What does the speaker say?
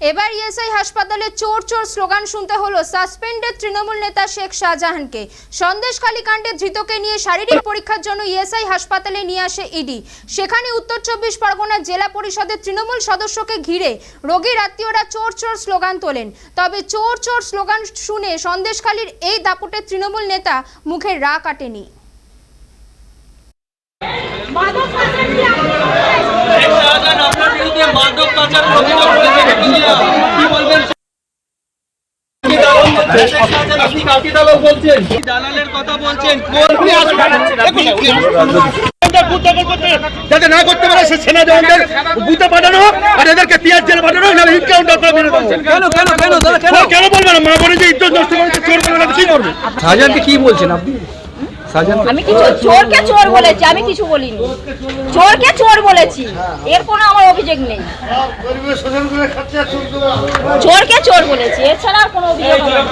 এবার ইএসআই হাসপাতালে চোর চোর স্লোগান শুনতে হলো সাসপেন্ডেড তৃণমূল নেতা শেখ শাহজাহানকে। সন্দেশখালী কাণ্ডে ধৃতকে নিয়ে শারীরিক পরীক্ষার জন্য ইএসআই হাসপাতালে নিয়ে আসে ইডি। সেখানে উত্তর চব্বিশ পরগনার জেলা পরিষদের তৃণমূল সদস্যকে ঘিরে রোগীর আত্মীয়রা চোর চোর স্লোগান তোলেন। তবে চোর চোর স্লোগান শুনে সন্দেশখালীর এই দাপুটের তৃণমূল নেতা মুখে রা কাটেনি। শেখ শাহজাহান আপনার বিরুদ্ধে মাদক পাচারের দালালের কথা বলছেন যাতে না করতে পারে সে সেনা জওয়ানদের বুথে পাঠানো আর এদেরকে তিয়ার জেলে পাঠানো নাহলে হিট কাউন্টার করে মেরে কেন কেন কেন দাদা কেন? ও বলবে না মা বলে যে ইজ্জত নষ্ট করে চোর করে না কি করবে? শাহজাহানকে কি বলছেন আপনি? আমি কিছু চোরকে চোর বলেছি আমি কিছু বলিনি। চোরকে চোর বলেছি এর কোনো আমার অভিযোগ নেই। চোরকে চোর বলেছি এছাড়া আর কোনো অভিযোগ নেই।